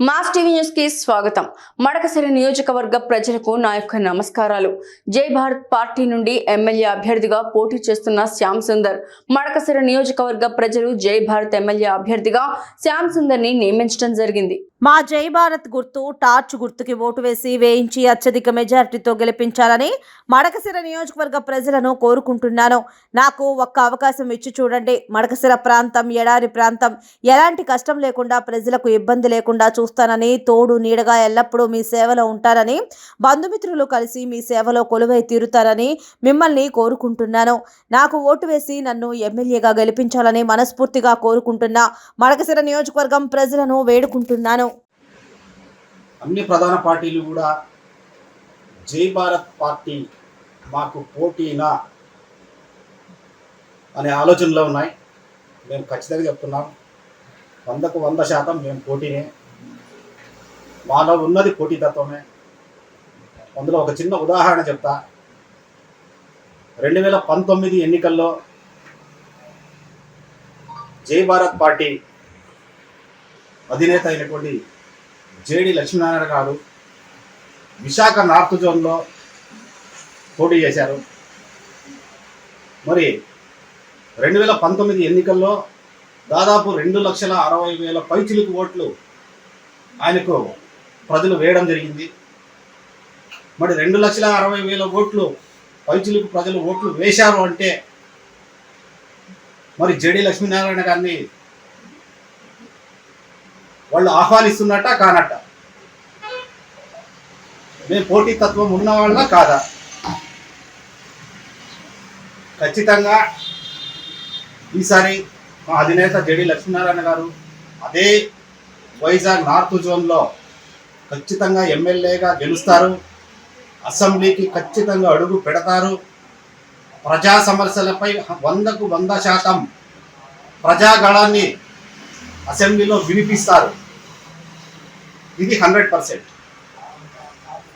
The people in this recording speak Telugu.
మాస్ టీవీ న్యూస్కి స్వాగతం. మడకసిరి నియోజకవర్గ ప్రజలకు నా యొక్క నమస్కారాలు. జై భారత్ పార్టీ నుండి ఎమ్మెల్యే అభ్యర్థిగా పోటీ చేస్తున్న శ్యామ్ సుందర్. మడకసిరి నియోజకవర్గ ప్రజలు జై భారత్ ఎమ్మెల్యే అభ్యర్థిగా శ్యామ్ సుందర్ని నియమించడం జరిగింది. మా జై భారత్ గుర్తు టార్చ్ గుర్తుకి ఓటు వేసి వేయించి అత్యధిక మెజారిటీతో గెలిపించాలని మడకసిర నియోజకవర్గ ప్రజలను కోరుకుంటున్నాను. నాకు ఒక్క అవకాశం ఇచ్చి చూడండి. మడకసిర ప్రాంతం ఎడారి ప్రాంతం ఎలాంటి కష్టం లేకుండా ప్రజలకు ఇబ్బంది లేకుండా చూస్తానని తోడు నీడగా ఎల్లప్పుడూ మీ సేవలో ఉంటానని బంధుమిత్రులు కలిసి మీ సేవలో కొలువై తీరుతారని మిమ్మల్ని కోరుకుంటున్నాను. నాకు ఓటు వేసి నన్ను ఎమ్మెల్యేగా గెలిపించాలని మనస్ఫూర్తిగా కోరుకుంటున్నా మడకసిర నియోజకవర్గం ప్రజలను వేడుకుంటున్నాను. అన్ని ప్రధాన పార్టీలు కూడా జై భారత్ పార్టీ మాకు పోటీనా అనే ఆలోచనలో ఉన్నాయి. మేము ఖచ్చితంగా చెప్తున్నాం. వందకు వంద శాతం మేము పోటీనే. మాలో ఉన్నది పోటీతత్వమే. అందులో ఒక చిన్న ఉదాహరణ చెప్తా. రెండు వేల పంతొమ్మిది ఎన్నికల్లో జై భారత్ పార్టీ అధినేత అయినటువంటి జేడి లక్ష్మీనారాయణ గారు విశాఖ నార్త్ జోన్లో పోటీ చేశారు. మరి రెండు వేల పంతొమ్మిది ఎన్నికల్లో దాదాపు రెండు లక్షల అరవై వేల పైచిలుకు ఓట్లు ఆయనకు ప్రజలు వేయడం జరిగింది. మరి రెండు లక్షల అరవై వేల ఓట్లు పైచిలుకు ప్రజలు ఓట్లు వేశారు అంటే మరి జేడి లక్ష్మీనారాయణ గారిని వాళ్ళు ఆహ్వానిస్తున్నట్ట కానట్ట. మేము పోటీతత్వం ఉన్న వాళ్ళ కాదా? ఖచ్చితంగా ఈసారి మా అధినేత జడి లక్ష్మీనారాయణ గారు అదే వైజాగ్ నార్త్ జోన్లో ఖచ్చితంగా ఎమ్మెల్యేగా గెలుస్తారు. అసెంబ్లీకి ఖచ్చితంగా అడుగు పెడతారు. ప్రజా సమస్యలపై వందకు వంద శాతం ప్రజాగళాన్ని అసెంబ్లీలో వినిపిస్తారు. ఇది హండ్రెడ్ పర్సెంట్.